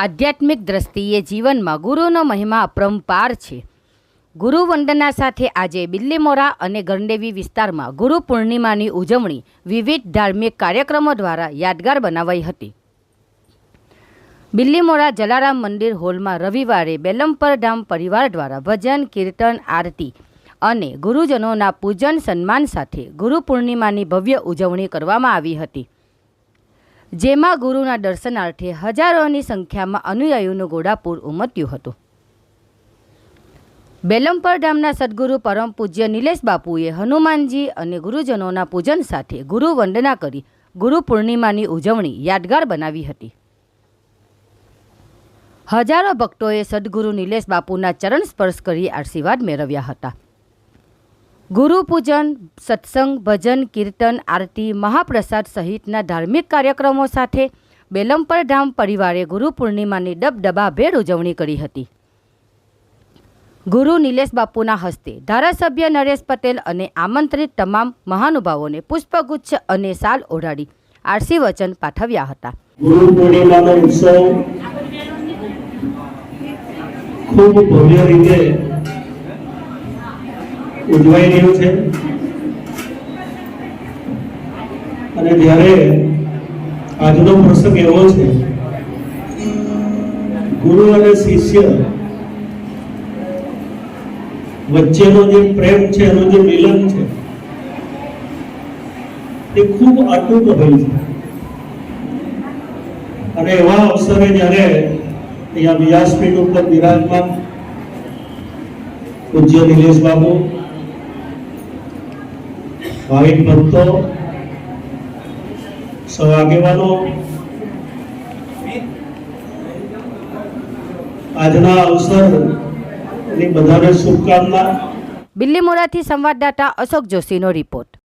આધ્યાત્મિક દ્રષ્ટિએ જીવનમાં ગુરુનો મહિમા અપરંપાર છે ગુરુ વંદના સાથે આજે બિલ્લીમોરા અને ગણદેવી વિસ્તારમાં ગુરુ પૂર્ણિમાની ઉજવણી વિવિધ ધાર્મિક કાર્યક્રમો દ્વારા યાદગાર બનાવાઈ હતી બિલ્લીમોરા જલારામ મંદિર હોલમાં રવિવારે બેલમપર ધામ પરિવાર દ્વારા ભજન, કીર્તન, આરતી અને ગુરુજનોના પૂજન સન્માન સાથે ગુરુ પૂર્ણિમાની ભવ્ય ઉજવણી કરવામાં આવી હતી. જેમાં ગુરુના દર્શનાર્થે હજારોની સંખ્યામાં અનુયાયીઓનું ઘોડાપુર ઉમટ્યું હતું. બેલમપર ધામના સદગુરુ પરમ પૂજ્ય નિલેશ બાપુએ હનુમાનજી અને ગુરુજનોના પૂજન સાથે ગુરુ વંદના કરી ગુરુ પૂર્ણિમાની ઉજવણી યાદગાર બનાવી હતી. હજારો ભક્તોએ સદગુરુ નિલેશ બાપુના ચરણ સ્પર્શ કરી આશીર્વાદ મેળવ્યા હતા. ગુરુ પૂજન, સત્સંગ, ભજન, કીર્તન, આરતી, મહાપ્રસાદ સહિતના ધાર્મિક કાર્યક્રમો સાથે બેલમપર ધામ પરિવારે ગુરુ પૂર્ણિમાની દબદબાભેર ઉજવણી કરી હતી. ગુરુ નિલેશ બાપુના હસ્તે ધારાસભ્ય નરેશ પટેલ અને આમંત્રિત તમામ મહાનુભાવોને પુષ્પગુચ્છ અને સાલ ઓઢાડી આરસી વચન પાઠવ્યા હતા. ગુરુ પૂર્ણિમાનો ઉત્સવ ખૂબ ભવ્ય રીતે ઉજવાઈ રહ્યું છે. અને જ્યારે આજનો પ્રસંગ એવો છે, ગુરુ અને શિષ્ય વચ્ચેનો જે પ્રેમ છે, એનું જે મિલન છે, એ ખૂબ અટૂટ હોય છે. અને એવા અવસરે જ્યારે અહીંયા વ્યાસપીઠ ઉપર બિરાજમાન પૂજ્ય નિલેશ બાબુ ભાવિક ભક્તો સૌ આગેવાનો આજના અવસરની બધાને શુભકામના. બિલ્લીમોરાથી સંવાદદાતા અશોક જોશીનો રિપોર્ટ.